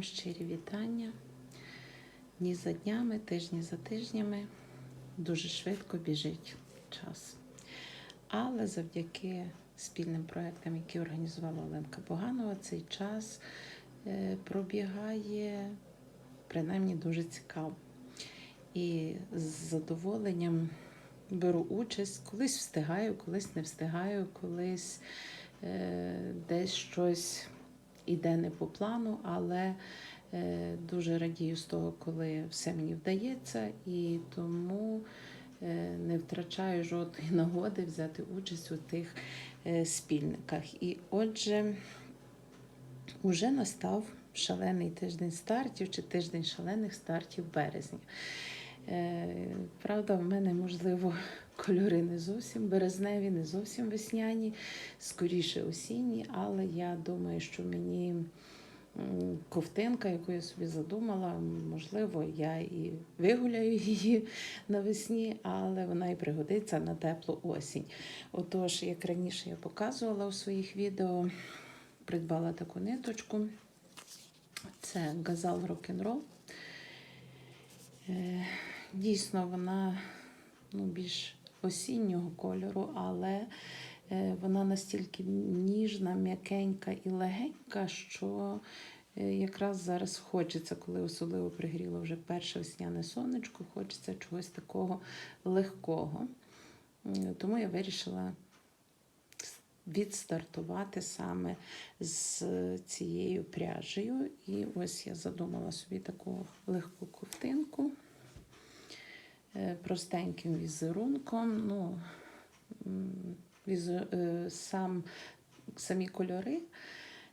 Всім щирі вітання. Дні за днями, тижні за тижнями. Дуже швидко біжить час. Але завдяки спільним проектам, які організувала Оленка Боганова, цей час е, пробігає принаймні дуже цікаво. І з задоволенням беру участь, колись встигаю, колись не встигаю, колись е, десь щось іде не по плану, але е, дуже радію з того, коли все мені вдається, і тому е, не втрачаю жодної нагоди взяти участь у тих е, спільниках. І отже, уже настав шалений тиждень стартів чи тиждень шалених стартів березня. Е, Правда, в мене, можливо, кольори не зовсім березневі, не зовсім весняні, скоріше осінні, але я думаю, що мені ковтинка, яку я собі задумала, можливо, я і вигуляю її навесні, але вона і пригодиться на теплу осінь. Отож, як раніше я показувала у своїх відео, придбала таку ниточку. Це газал рок-н-рол. Е, Дійсно, вона ну, більш осіннього кольору, але е, вона настільки ніжна, м'якенька і легенька, що е, якраз зараз хочеться, коли особливо пригріло вже перше весняне сонечко, хочеться чогось такого легкого. Тому я вирішила відстартувати саме з цією пряжею. І ось я задумала собі таку легку ковтинку простеньким візерунком. Ну, візу, е, сам, самі кольори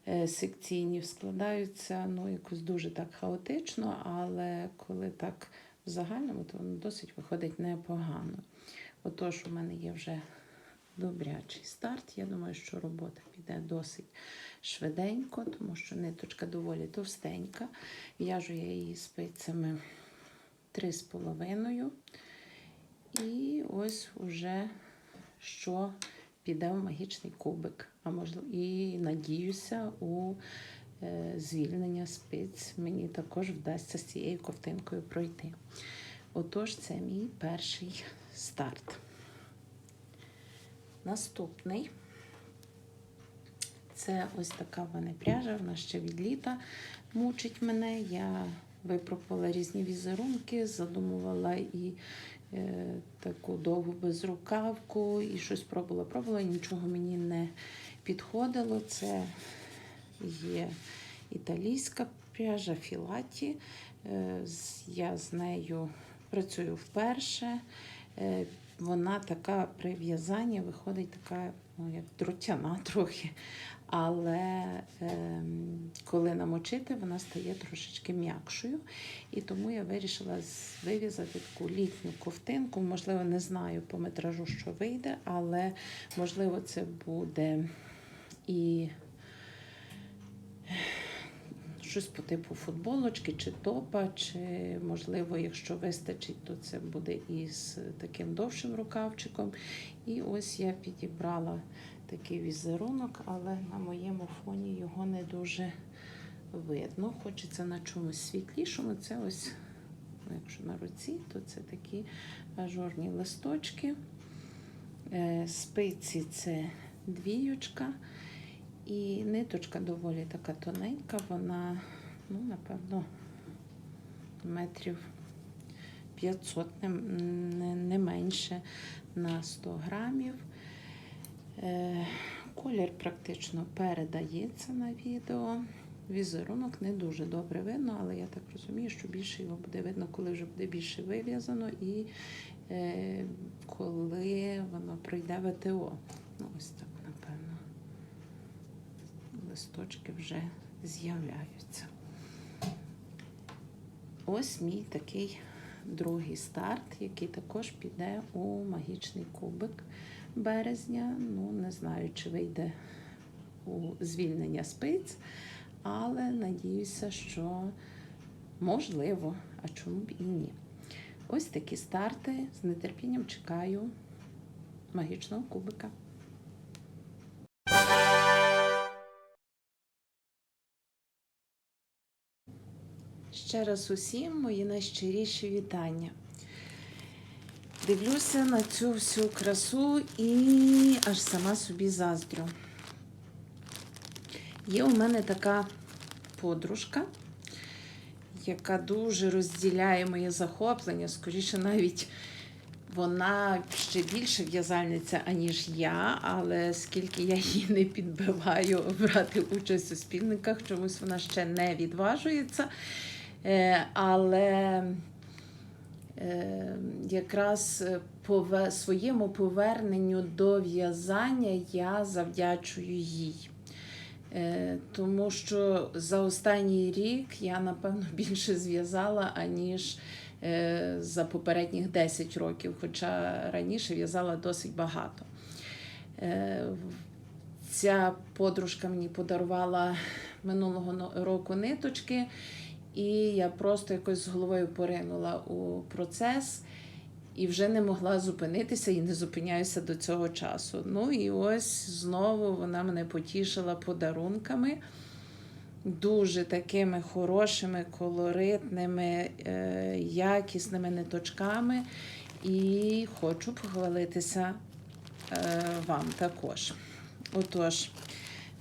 е, секційні складаються ну, якось дуже так хаотично, але коли так в загальному, то воно досить виходить непогано. Отож, у мене є вже добрячий старт. Я думаю, що робота піде досить швиденько, тому що ниточка доволі товстенька. В'яжу я її спицями 3,5. І ось уже що піде в магічний кубик. А можливо, і надіюся, у е, звільнення спиць мені також вдасться з цією ковтинкою пройти. Отож, це мій перший старт. Наступний це ось така в мене пряжа, вона ще від літа мучить мене. Я випробувала різні візерунки, задумувала і е, таку довгу безрукавку, і щось пробувала, пробувала, і нічого мені не підходило. Це є італійська пряжа Філаті. Е, я з нею працюю вперше. Е, вона така при в'язанні виходить така, ну, як дротяна трохи. Але е, коли намочити, вона стає трошечки м'якшою. І тому я вирішила вив'язати таку літню ковтинку. Можливо, не знаю по метражу, що вийде, але можливо, це буде і щось по типу футболочки чи топа, чи, можливо, якщо вистачить, то це буде із таким довшим рукавчиком. І ось я підібрала такий візерунок, але на моєму фоні його не дуже видно. Хочеться на чомусь світлішому. Це ось, ну, якщо на руці, то це такі ажурні листочки. Е, Спиці це двіючка. І ниточка доволі така тоненька, вона, ну, напевно, метрів 500, не, не, менше на 100 грамів. Е, колір практично передається на відео. Візерунок не дуже добре видно, але я так розумію, що більше його буде видно, коли вже буде більше вив'язано і е, коли воно пройде ВТО. Ну, ось так, листочки вже з'являються. Ось мій такий другий старт, який також піде у магічний кубик березня. Ну, не знаю, чи вийде у звільнення спиць, але надіюся, що можливо, а чому б і ні. Ось такі старти. З нетерпінням чекаю магічного кубика. Ще раз усім мої найщиріші вітання. Дивлюся на цю всю красу і аж сама собі заздрю. Є у мене така подружка, яка дуже розділяє моє захоплення, скоріше навіть вона ще більше в'язальниця, аніж я, але скільки я її не підбиваю брати участь у спільниках, чомусь вона ще не відважується. Е, Але е, якраз пове- своєму поверненню до в'язання я завдячую їй. Е, Тому що за останній рік я, напевно, більше зв'язала, аніж е, за попередніх 10 років, хоча раніше в'язала досить багато. Е, Ця подружка мені подарувала минулого року ниточки, і я просто якось з головою поринула у процес і вже не могла зупинитися і не зупиняюся до цього часу. Ну і ось знову вона мене потішила подарунками. Дуже такими хорошими, колоритними, е, якісними ниточками. І хочу похвалитися е, вам також. Отож,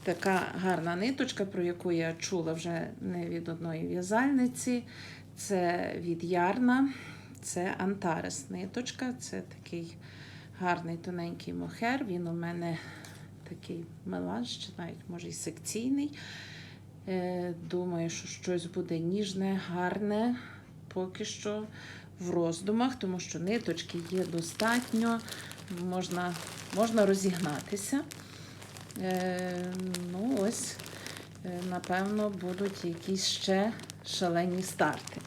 така гарна ниточка, про яку я чула вже не від одної в'язальниці. Це від Ярна. Це Антарес ниточка. Це такий гарний тоненький мохер. Він у мене такий меланж, чи навіть може й секційний. Е, Думаю, що щось буде ніжне, гарне, поки що в роздумах, тому що ниточки є достатньо, можна, можна розігнатися. Е, Ну, ось, е, напевно, будуть якісь ще шалені старти.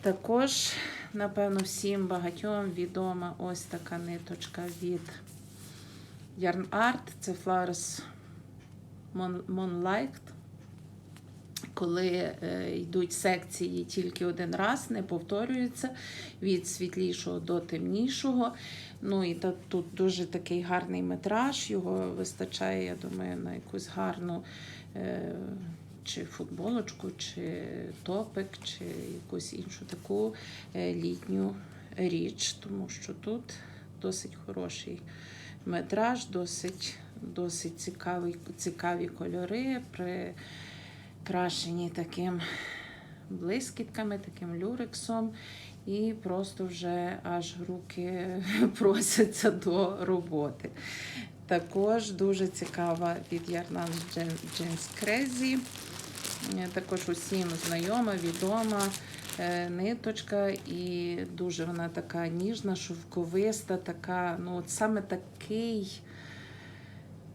Також, напевно, всім багатьом відома ось така ниточка від Yarn Art. Це Flowers Moonlight. Коли е, йдуть секції тільки один раз, не повторюються від світлішого до темнішого. Ну і тут дуже такий гарний метраж, його вистачає, я думаю, на якусь гарну е, чи футболочку, чи топик, чи якусь іншу таку е, літню річ, тому що тут досить хороший метраж, досить, досить цікавий, цікаві кольори. При, крашені таким блискітками, таким люрексом, і просто вже аж руки просяться до роботи. Також дуже цікава від Ярнан Джинс Крезі. Також усім знайома, відома е, ниточка, і дуже вона така ніжна, шовковиста, така, ну от саме такий.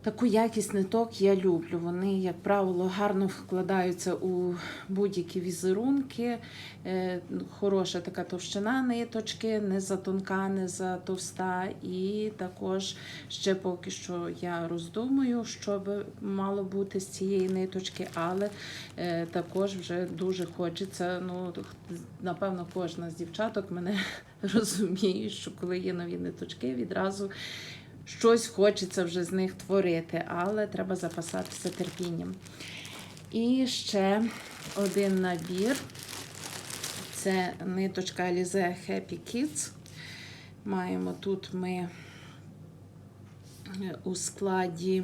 Таку якість ниток я люблю. Вони, як правило, гарно вкладаються у будь-які візерунки. Е, Хороша така товщина ниточки, не за тонка, не за товста. І також ще поки що я роздумую, що би мало бути з цієї ниточки, але е, також вже дуже хочеться. Ну, напевно, кожна з дівчаток мене розуміє, що коли є нові ниточки, відразу щось хочеться вже з них творити, але треба запасатися терпінням. І ще один набір. Це ниточка Alize Happy Kids. Маємо тут ми у складі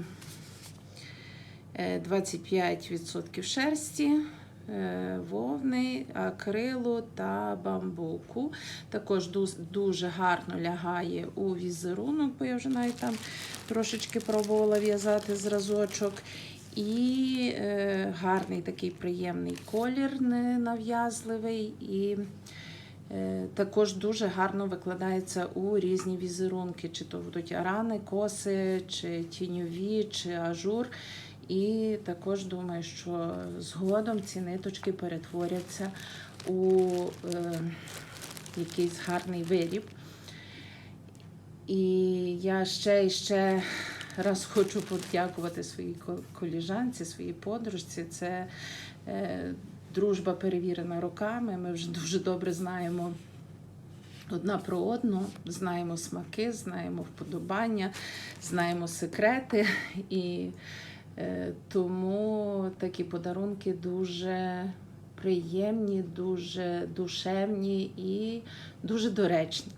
е, 25% шерсті, е, вовни, акрилу та бамбуку. Також дуже гарно лягає у візерунок, бо я вже навіть там трошечки пробувала в'язати зразочок. І е, гарний такий приємний колір, ненав'язливий. І е, також дуже гарно викладається у різні візерунки, чи то будуть арани, коси, чи тіньові, чи ажур. І також думаю, що згодом ці ниточки перетворяться у е, якийсь гарний виріб. І я ще і ще раз хочу подякувати своїй коліжанці, своїй подружці. Це е, дружба перевірена роками. Ми вже дуже добре знаємо одна про одну, знаємо смаки, знаємо вподобання, знаємо секрети. І тому такі подарунки дуже приємні, дуже душевні і дуже доречні.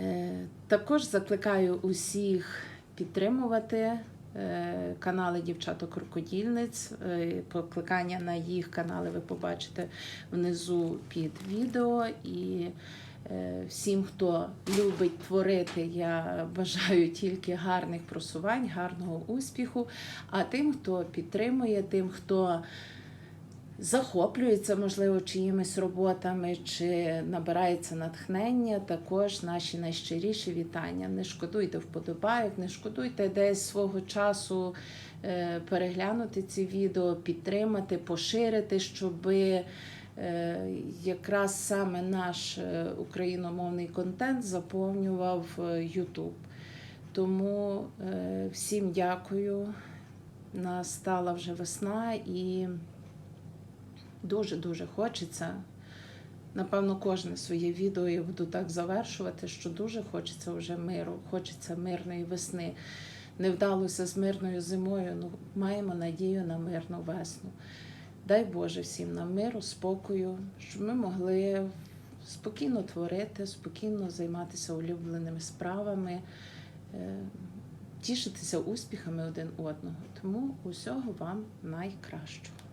Е, Також закликаю усіх підтримувати е, канали дівчаток рукодільниць. Е, Покликання на їх канали ви побачите внизу під відео. І е, всім, хто любить творити, я бажаю тільки гарних просувань, гарного успіху. А тим, хто підтримує, тим, хто захоплюється, можливо, чиїмись роботами чи набирається натхнення, також наші найщиріші вітання. Не шкодуйте вподобайок, не шкодуйте десь свого часу е, переглянути ці відео, підтримати, поширити, щоб якраз саме наш е, україномовний контент заповнював е, YouTube. Тому е, всім дякую. Настала вже весна і дуже-дуже хочеться. Напевно, кожне своє відео я буду так завершувати, що дуже хочеться вже миру, хочеться мирної весни. Не вдалося з мирною зимою, ну маємо надію на мирну весну. Дай Боже всім нам миру, спокою, щоб ми могли спокійно творити, спокійно займатися улюбленими справами, е, тішитися успіхами один одного. Тому усього вам найкращого.